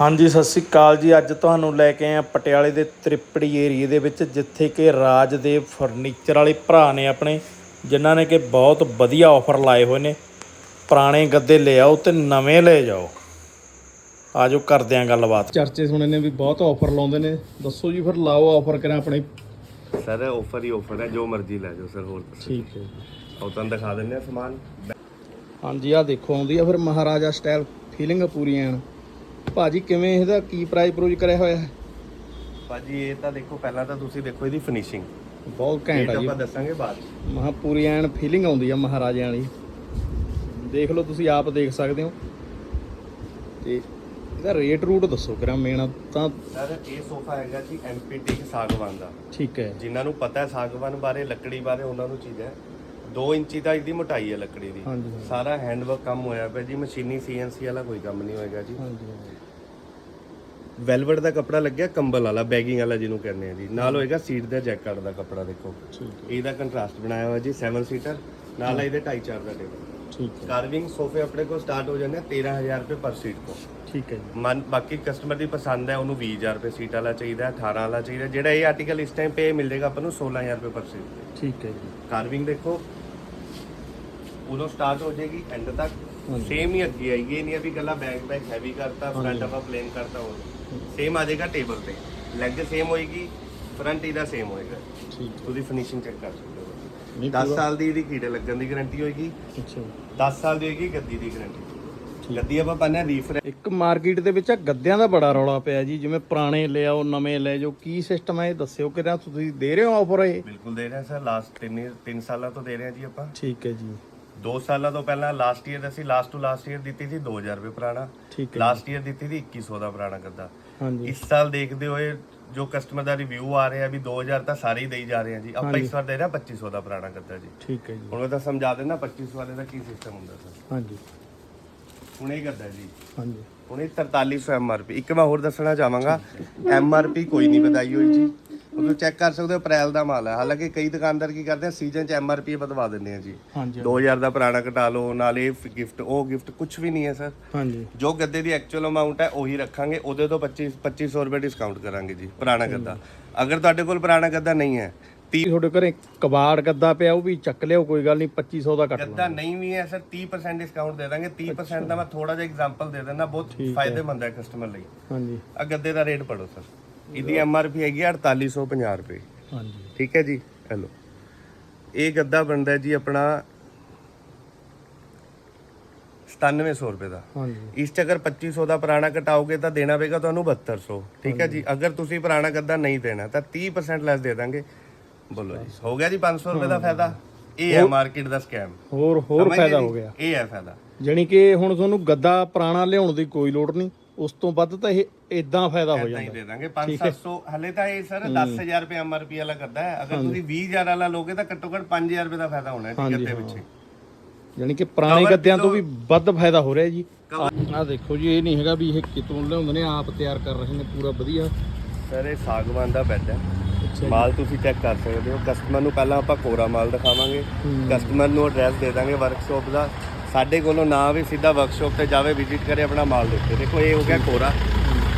ਹਾਂਜੀ ਸਤਿ ਸ੍ਰੀ ਅਕਾਲ ਜੀ। ਅੱਜ ਤੁਹਾਨੂੰ ਲੈ ਕੇ ਆਏ ਆ ਪਟਿਆਲੇ ਦੇ ਤ੍ਰਿਪੜੀ ਏਰੀਏ ਦੇ ਵਿੱਚ ਜਿੱਥੇ ਕਿ ਰਾਜ ਦੇ ਫਰਨੀਚਰ ਵਾਲੇ ਭਰਾ ਨੇ ਆਪਣੇ ਜਿਨ੍ਹਾਂ ਨੇ ਕਿ ਬਹੁਤ ਵਧੀਆ ਆਫਰ ਲਾਏ ਹੋਏ ਨੇ। ਪੁਰਾਣੇ ਗੱਦੇ ਲੈ ਆਓ ਤੇ ਨਵੇਂ ਲੈ ਜਾਓ। ਆਜੋ ਕਰਦੇ ਆਂ ਗੱਲਬਾਤ। ਚਰਚੇ ਸੁਣੇ ਨੇ ਵੀ ਬਹੁਤ ਆਫਰ ਲਾਉਂਦੇ ਨੇ। ਦੱਸੋ ਜੀ ਫਿਰ ਲਾਓ ਆਫਰ ਕਰਾਂ ਆਪਣੇ? ਸਰ ਆਫਰ ਹੀ ਆਫਰ ਹੈ ਜੋ ਮਰਜ਼ੀ ਲੈ ਜਾਓ ਸਰ ਹੋਰ ਦੱਸੋ। ਠੀਕ ਹੈ। ਉਹ ਤੁਹਾਨੂੰ ਦਿਖਾ ਦਿੰਦੇ ਆ ਸਮਾਨ। ਹਾਂਜੀ ਆ ਦੇਖੋ ਆਉਂਦੀ ਆ ਫਿਰ ਮਹਾਰਾਜਾ ਸਟਾਈਲ ਫੀਲਿੰਗ ਪੂਰੀ ਐਨ। ਭਾਜੀ ਕਿਵੇਂ ਇਹਦਾ ਕੀ ਪ੍ਰਾਈਸ ਪ੍ਰੋਜ ਕਰਿਆ ਹੋਇਆ ਹੈ? ਭਾਜੀ ਇਹ ਤਾਂ ਦੇਖੋ ਪਹਿਲਾਂ ਤਾਂ ਤੁਸੀਂ ਦੇਖੋ ਇਹਦੀ ਫਿਨਿਸ਼ਿੰਗ ਬਹੁਤ ਘੈਂਟ ਆ ਜੀ। ਆਪਾਂ ਦੱਸਾਂਗੇ ਬਾਅਦ। ਮਹਾ ਪੂਰੀ ਐਨ ਫੀਲਿੰਗ ਆਉਂਦੀ ਆ ਮਹਾਰਾਜਿਆਂ ਵਾਲੀ। ਦੇਖ ਲਓ ਤੁਸੀਂ ਆਪ ਦੇਖ ਸਕਦੇ ਹੋ। ਤੇ ਇਹਦਾ ਰੇਟ ਰੂਟ ਦੱਸੋ ਕਿਰਾ ਮੇਨ ਤਾਂ ਸਰ ਇਹ ਸੋਫਾ ਹੈਗਾ ਜੀ ਐਮਪੀਟੀ ਸਾਗਵਾਨ ਦਾ। ਠੀਕ ਹੈ। ਜਿਨ੍ਹਾਂ ਨੂੰ ਪਤਾ ਹੈ ਸਾਗਵਾਨ ਬਾਰੇ ਲੱਕੜੀ ਬਾਰੇ ਉਹਨਾਂ ਨੂੰ ਚੀਜ਼ ਹੈ। 2 ਇੰਚੀ ਦਾ ਇਹਦੀ ਮੋਟਾਈ ਹੈ ਲੱਕੜੀ ਦੀ। ਹਾਂਜੀ ਹਾਂਜੀ, ਸਾਰਾ ਹੈਂਡਵਰਕ ਕੰਮ ਹੋਇਆ ਪਿਆ ਜੀ ਮਸ਼ੀਨੀ ਸੀਐਨਸੀ ਵਾਲਾ ਕੋਈ ਕੰਮ ਨਹੀਂ ਹੋਏਗਾ ਜੀ। ਹਾਂਜੀ ਹਾਂਜੀ। ਵੈਲਵਟ ਦਾ ਕੱਪੜਾ ਲੱਗਿਆ ਕੰਬਲ ਵਾਲਾ ਬੈਗਿੰਗ ਵਾਲਾ ਜਿਹਨੂੰ ਕਹਿੰਦੇ ਆ ਜੀ। ਨਾਲ ਹੋਏਗਾ ਸੀਟ ਦਾ ਜੈਕਟ ਦਾ ਕੱਪੜਾ ਦੇਖੋ। ਠੀਕ ਇਹਦਾ ਕੰਟਰਾਸਟ ਬਣਾਇਆ ਹੋਇਆ ਜੀ 7 ਸੀਟਰ ਨਾਲ ਇਹਦੇ 2.5 4 ਦਾ ਟੇਬਲ ਠੀਕ ਹੈ। ਕਾਰਵਿੰਗ ਸੋਫੇ ਆਪਣੇ ਕੋਲ ਸਟਾਰਟ ਹੋ ਜਾਂਦੇ ਆ 13000 ਰੁਪਏ ਪਰ ਸੀਟ ਤੋਂ ਠੀਕ ਹੈ ਜੀ। ਮਨ ਬਾਕੀ ਕਸਟਮਰ ਦੀ ਪਸੰਦ ਹੈ ਉਹਨੂੰ 20000 ਰੁਪਏ ਸੀਟ ਵਾਲਾ ਚਾਹੀਦਾ ਹੈ, 18 ਵਾਲਾ ਚਾਹੀਦਾ। ਜਿਹੜਾ ਇਹ ਆਰਟੀਕਲ ਇਸ ਟਾਈਮ ਪੇ ਮਿਲ ਜਾਏਗਾ ਆਪਾਂ ਨੂੰ 16000 ਰੁਪਏ ਪਰ ਸੀਟ ਠੀਕ ਹੈ ਜੀ। ਕਾਰਵਿੰਗ ਦੇਖੋ ਉਦੋਂ ਸਟਾਰਟ ਹੋ ਜਾਏਗੀ ਐਂਡ ਤੱਕ। ਸੇਮ ਹੀ ਅੱਗੇ ਇਹ ਨਹੀਂ ਹੈ ਵੀ ਗੱਲਾਂ ਬੈਕ ਬੈਕ ਹੈਵੀ ਕਰਤਾ ਫਰੰਟ ਆਪਾਂ ਪਲੇਨ ਕਰਤਾ ਹੋਰ। ਸੇਮ ਆ ਜਾਏਗਾ ਟੇਬਲ ਤੇ। ਲੈਗ ਸੇਮ ਹੋਏਗੀ ਫਰੰਟ ਇਹਦਾ ਸੇਮ ਹੋਏਗਾ। ਠੀਕ ਤੁਸੀਂ ਫਿਨਿਸ਼ਿੰਗ ਚੈੱਕ ਕਰ ਸਕਦੇ ਹੋ। ਨਹੀਂ 10 ਸਾਲ ਦੀ ਇਹਦੀ ਕੀੜੇ ਲੱਗਣ ਦੀ ਗਾਰੰਟੀ ਹੋਏਗੀ। ਅੱਛਾ। 10 ਸਾਲ ਦੀ ਹੋਏਗੀ ਗੱਦੀ ਦੀ ਗਾਰੰਟੀ ਗੱਦੀ ਆਪਾਂ ਪਾਣਾ ਰੀਫਰ ਇੱਕ ਮਾਰਕੀਟ ਦੇ ਵਿੱਚ ਆ ਗੱਦਿਆਂ ਦਾ ਬੜਾ ਰੌਲਾ ਪਿਆ ਜੀ ਜਿਵੇਂ ਪੁਰਾਣੇ ਲੈ ਆਓ ਨਵੇਂ ਲੈ ਜਾਓ ਕੀ ਸਿਸਟਮ ਹੈ ਇਹ ਦੱਸਿਓ ਕਿਰਾ ਤੁਸੀਂ ਦੇ ਰਹੇ ਹੋ ਆਫਰ ਇਹ? ਬਿਲਕੁਲ ਦੇ ਰਹੇ ਹਾਂ ਸਰ ਲਾਸਟ 3 3 ਸਾਲਾਂ ਤੋਂ ਦੇ ਰਹੇ ਹਾਂ ਜੀ ਆਪਾਂ। ਠੀਕ ਹੈ ਜੀ। 2 ਸਾਲਾਂ ਤੋਂ ਪਹਿਲਾਂ ਲਾਸਟ ਈਅਰ ਅਸੀਂ ਲਾਸਟ ਟੂ ਲਾਸਟ ਈਅਰ ਦਿੱਤੀ ਸੀ 2000 ਰੁਪਏ ਪੁਰਾਣਾ। ਠੀਕ ਹੈ। ਲਾਸਟ ਈਅਰ ਦਿੱਤੀ ਸੀ 2100 ਦਾ ਪੁਰਾਣਾ ਗੱਦਾ। ਹਾਂਜੀ। ਇਸ ਸਾਲ ਦੇਖਦੇ ਹੋਏ ਜੋ ਕਸਟਮਰ ਦਾ ਰਿਵਿਊ ਆ ਰਿਹਾ ਵੀ 2000 ਤਾਂ ਸਾਰੇ ਹੀ ਦੇਈ ਜਾ ਰਹੇ ਆ ਜੀ। ਆਪਾਂ ਇਸ ਵਾਰ ਦੇ ਰਹੇ ਹਾਂ 2500 ਦਾ ਪੁਰਾਣਾ ਗੱਦਾ ਜੀ। ਠੀਕ ਹੈ ਜੀ। ਹੁਣ ਮੈਂ ਤਾਂ ਸਮਝਾ ਦੇਣਾ 2500 ਵਾਲੇ ਦਾ ਕੀ ਸਿਸਟਮ ਹੁੰਦਾ ਸਰ। ਹਾਂਜੀ। ਹੁਣ ਇਹ ਗੱਦਾ ਜੀ। ਹਾਂਜੀ। ਹੁਣ ਇਹ 4300 ਐਮਆਰਪੀ ਇੱਕ ਮੈਂ ਹੋਰ ਦੱਸਣਾ ਚਾਹਾਂਗਾ ਐਮਆਰਪੀ ਕੋਈ ਨਹੀਂ ਵਧਾਈ ਹੋਈ ਜੀ। ਉਹ ਚੈੱਕ ਕਰ ਸਕਦੇ ਹੋ ਅਪ੍ਰੈਲ ਦਾ ਮਾਲ ਹੈ। ਹਾਲਾਂਕਿ ਕਈ ਦੁਕਾਨਦਾਰ ਕੀ ਕਰਦੇ ਆ ਸੀਜ਼ਨ 'ਚ ਐਮਆਰਪੀ ਵਧਵਾ ਦਿੰਦੇ ਆ ਜੀ। ਹਾਂਜੀ 2000 ਦਾ ਪੁਰਾਣਾ ਕਟਾ ਲਓ ਨਾਲ ਇਹ ਗਿਫਟ ਉਹ ਗਿਫਟ ਕੁਝ ਵੀ ਨਹੀਂ ਹੈ ਸਰ। ਹਾਂਜੀ। ਜੋ ਗੱਦੇ ਦੀ ਐਕਚੁਅਲ ਅਮਾਉਂਟ ਹੈ ਉਹੀ ਰੱਖਾਂਗੇ। ਉਹਦੇ ਤੋਂ 25 2500 ਰੁਪਏ ਡਿਸਕਾਊਂਟ ਕਰਾਂਗੇ ਜੀ ਪੁਰਾਣਾ ਗੱਦਾ। ਅਗਰ ਤੁਹਾਡੇ ਕੋਲ ਪੁਰਾਣਾ ਗੱਦਾ ਨਹੀਂ ਹੈ 30 ਤੁਹਾਡੇ ਘਰੇ ਕਬਾੜ ਗੱਦਾ ਪਿਆ ਉਹ ਵੀ ਚੱਕ ਲਿਓ ਕੋਈ ਗੱਲ ਨਹੀਂ 2500 ਦਾ ਕੱਟ ਲਓ ਗੱਦਾ ਨਹੀਂ ਵੀ ਹੈ ਸਰ 30% ਡਿਸਕਾਊਂਟ ਦੇ ਦਾਂਗੇ। 30% ਦਾ ਮੈਂ ਥੋੜਾ ਜਿਹਾ ਐਗਜ਼ਾਮਪਲ ਦੇ ਦਿੰਦਾ ਬਹੁਤ ਫਾਇਦੇਮੰਦ ਹੈ ਕਸਟਮਰ ਲਈ। ਹਾਂਜੀ। ਆ ਗੱਦੇ ਦਾ ਰੇਟ ਪੜੋ ਸਰ। ਇਹਦੀ ਐਮਆਰਪੀ ਹੈਗੀ ਆ 4850 ਰੁਪਏ। ਹਾਂਜੀ। ਠੀਕ ਹੈ ਜੀ? ਹੈਲੋ। ਇਹ ਗੱਦਾ ਬਣਦਾ ਜੀ ਆਪਣਾ 9700 ਰੁਪਏ ਦਾ। ਹਾਂਜੀ। ਇਸ ਚ ਅਗਰ 2500 ਦਾ ਪੁਰਾਣਾ ਕਟਾਓਗੇ ਤਾਂ ਦੇਣਾ ਪਏਗਾ ਤੁਹਾਨੂੰ 7200 ਠੀਕ ਹੈ ਜੀ? ਅਗਰ ਤੁਸੀਂ ਪੁਰਾਣਾ ਗੱਦਾ ਨਹੀਂ ਦੇਣਾ ਤਾਂ 30% ਲੈਸ ਦੇ ਦਾਂਗੇ। ਬੋਲੋ ਜੀ। ਹੋ ਗਿਆ ਜੀ 500 ਰੁਪਏ ਦਾ ਫਾਇਦਾ? ਇਹ ਹੈ ਮਾਰਕੀਟ ਦਾ ਸਕੈਮ ਹੋਰ ਹੋਰ ਫਾਇਦਾ ਹੋ ਗਿਆ। ਇਹ ਹੈ ਫਾਇਦਾ। ਜਾਣੀ ਕਿ ਹੁਣ ਤੁਹਾਨੂੰ ਗੱਦਾ ਪੁਰਾਣਾ ਲਿਆਉਣ ਦੀ ਕੋਈ ਲੋੜ ਨਹੀਂ। ਉਸ ਤੋਂ ਵੱਧ ਤਾਂ ਇਹ ਇਦਾਂ ਫਾਇਦਾ ਹੋ ਇਦਾਂ ਹੀ ਜਾਂਦਾ। ਦੇ ਦਾਂਗੇ। 5-700 ਹਲੇ ਤਾਂ ਇਹ ਸਰ 10000 ਰੁਪਏ ਐਮਆਰਪੀ ਵਾਲਾ ਕਰਦਾ ਹੈ। ਅਗਰ ਤੁਸੀਂ 20000 ਵਾਲਾ ਲੋਗੇ ਤਾਂ ਘੱਟੋ ਘੱਟ 5000 ਰੁਪਏ ਦਾ ਫਾਇਦਾ ਹੋਣਾ ਹੈ ਟਿਕਟ ਦੇ ਪਿੱਛੇ। ਜਾਣੀ ਕਿ ਪੁਰਾਣੇ ਗੱਦਿਆਂ ਤੋਂ ਵੀ ਵੱਧ ਫਾਇਦਾ ਹੋ ਰਿਹਾ ਜੀ। ਆਹ ਦੇਖੋ ਜੀ ਇਹ ਨਹੀਂ ਹੈਗਾ ਵੀ ਇਹ ਕਿਤੋਂ ਲਿਆਉਂਦੇ ਨੇ ਆਪ ਤਿਆਰ ਕਰ ਰਹੇ ਨੇ ਪੂਰਾ ਵਧੀਆ। ਸਰ ਇਹ ਸਾਗਵਾਨ ਦਾ ਬੈੱਡ ਹੈ। ਮਾਲ ਤੁਸੀਂ ਚੈੱਕ ਕਰ ਸਕਦੇ ਹੋ। ਕਸਟਮਰ ਨੂੰ ਪਹਿਲਾਂ ਆਪਾਂ ਕੋਰਾ ਮਾਲ ਦਿਖਾਵਾਂਗੇ। ਕਸਟਮਰ ਨੂੰ ਐਡਰੈਸ ਦੇ ਦਾਂਗੇ ਵਰਕਸ਼ਾਪ ਦਾ। ਸਾਡੇ ਕੋਲੋਂ ਨਾ ਵੀ ਸਿੱਧਾ ਵਰਕਸ਼ਾਪ ਤੇ ਜਾਵੇ ਵਿਜ਼ਿਟ ਕਰੇ ਆਪਣਾ ਮਾਲ ਦੇਖੇ। ਦੇਖੋ ਇਹ ਹੋ ਗਿਆ ਕੋਰਾ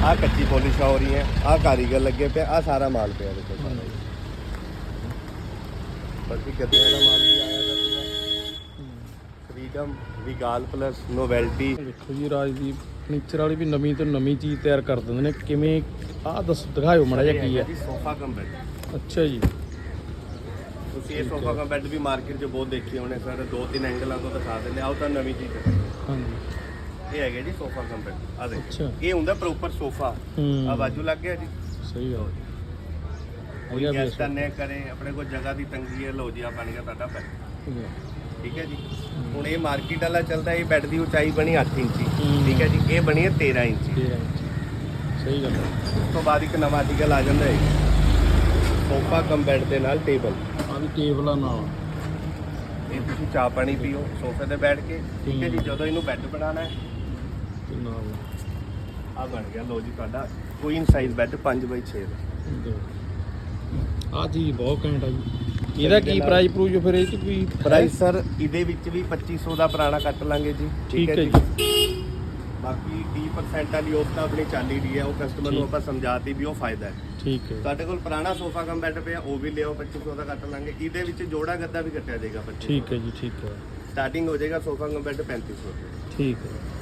ਆਹ ਕੱਚੀ ਪੋਲਿਸ਼ ਹੋ ਰਹੀ ਹੈ ਆਹ ਕਾਰੀਗਰ ਲੱਗੇ ਪਿਆ ਆਹ ਸਾਰਾ ਮਾਲ ਪਿਆ ਦੇਖੋ ਸਾਰਾ। ਬਾਕੀ ਗੱਦਿਆਂ ਦਾ ਮਾਲ ਵੀ ਆਇਆ ਦਾ ਫਰੀडम ਵਿਗਾਲ ਪਲੱਸ ਨੋਵੈਲਟੀ ਦੇਖੋ ਜੀ ਰਾਜਦੀਪ ਫਰਨੀਚਰ ਵਾਲੀ ਵੀ ਨਵੀਂ ਤੋਂ ਨਵੀਂ ਚੀਜ਼ ਤਿਆਰ ਕਰ ਦਿੰਦੇ ਨੇ। ਕਿਵੇਂ ਆਹ ਦੱਸ ਦਿਖਾਇਓ ਮੜਾ ਜਿਹਾ ਕੀ ਹੈ। ਸੋਫਾ ਕਮ ਬੈੱਡ ਅੱਛਾ ਜੀ। ਤੁਸੀਂ ਇਹ ਸੋਫਾ ਕਮ ਬੈੱਡ ਵੀ ਮਾਰਕੀਟ 'ਚ ਬਹੁਤ ਦੇਖੇ ਹੋਣੇ ਸਰ ਦੋ ਤਿੰਨ ਐਂਗਲਾਂ ਤੋਂ ਦਿਖਾ ਦਿੰਦੇ ਆਓ ਤਾਂ ਨਵੀਂ ਚੀਜ਼ ਹੈ। ਹਾਂਜੀ। ਇਹ ਹੈਗੇ ਜੀ ਸੋਫਾ ਕਮ ਬੈੱਡ ਆ ਦੇਖੋ। ਅੱਛਾ। ਇਹ ਹੁੰਦਾ ਪ੍ਰੋਪਰ ਸੋਫਾ ਹੂੰ। ਆ ਬਾਜੂ ਲੱਗ ਗਿਆ ਜੀ। ਸਹੀ ਗੱਲ। ਕੋਈ ਵਧੀਆ ਗੈਸਟ ਨੇ ਕਰੇ ਆਪਣੇ ਕੋਲ ਜਗ੍ਹਾ ਦੀ ਤੰਗੀ ਹੈ ਲੋ ਜੀ ਆ ਬਣ ਗਿਆ ਤੁਹਾਡਾ ਬੈੱਡ ਠੀਕ ਹੈ। ਜੀ। ਹੁਣ ਇਹ ਮਾਰਕੀਟ ਵਾਲਾ ਚੱਲਦਾ ਇਹ ਬੈੱਡ ਦੀ ਉਚਾਈ ਬਣੀ 8 ਇੰਚੀ। ਹੂੰ। ਠੀਕ ਹੈ ਜੀ। ਇਹ ਬਣੀ ਹੈ 13 ਇੰਚੀ। ਸਹੀ ਗੱਲ ਹੈ। ਉਸ ਤੋਂ ਬਾਅਦ ਇੱਕ ਨਵਾਂ ਆਰਟੀਕਲ ਆ ਜਾਂਦਾ ਹੈ ਸੋਫਾ ਕਮ ਬੈੱਡ ਦੇ ਨਾਲ ਟੇਬਲ ਆ ਵੀ ਨਾਲ। ਇਹ ਤੁਸੀਂ ਚਾਹ ਪਾਣੀ ਪੀਓ ਸੋਫੇ ਤੇ ਬੈਠ ਕੇ ਠੀਕ ਹੈ ਜੀ ਜਦੋਂ ਇਹਨੂੰ ਬੈੱਡ ਬਣਾਉਣਾ ਹੈ। ਤੇ ਨਾਲ। ਆ ਬਣ ਗਿਆ ਲੋ ਜੀ ਤੁਹਾਡਾ ਕੁਈਨ ਸਾਈਜ਼ ਬੈੱਡ 5x6 ਦਾ। ਆ ਚੀਜ਼ ਬਹੁਤ ਘੈਂਟ ਆ ਜੀ। ਇਹਦਾ ਕੀ ਪ੍ਰਾਈਸ ਪ੍ਰੂਜ ਫਿਰ ਇਹ ਚ ਕੋਈ ਪ੍ਰਾਈਸ ਸਰ ਇਹਦੇ ਵਿੱਚ ਵੀ 2500 ਦਾ ਪੁਰਾਣਾ ਕੱਟ ਲਾਂਗੇ ਜੀ। ਠੀਕ ਹੈ ਜੀ। ਬਾਕੀ 30% ਵਾਲੀ ਆਫ ਤਾਂ ਆਪਣੀ ਚੱਲੀ ਰਹੀ ਹੈ ਉਹ ਕਸਟਮਰ ਨੂੰ ਆਪਾਂ ਸਮਝਾਤੀ ਵੀ ਉਹ ਫਾਇਦਾ ਹੈ। ਠੀਕ ਹੈ। ਸਾਡੇ ਕੋਲ ਪੁਰਾਣਾ ਸੋਫਾ ਕਮ ਬੈੱਡ ਪਿਆ ਉਹ ਵੀ ਲਿਓ 2500 ਦਾ ਕੱਟ ਲਾਂਗੇ। ਇਹਦੇ ਵਿੱਚ ਜੋੜਾ ਗੱਦਾ ਵੀ ਕੱਟਿਆ ਜਾਏਗਾ 2500 ਠੀਕ ਹੈ ਜੀ ਠੀਕ ਹੈ। ਸਟਾਰਟਿੰਗ ਹੋ ਜਾਏਗਾ ਸੋਫਾ ਕਮ ਬੈੱਡ 3500 ਰੁਪਏ। ਠੀਕ ਹੈ।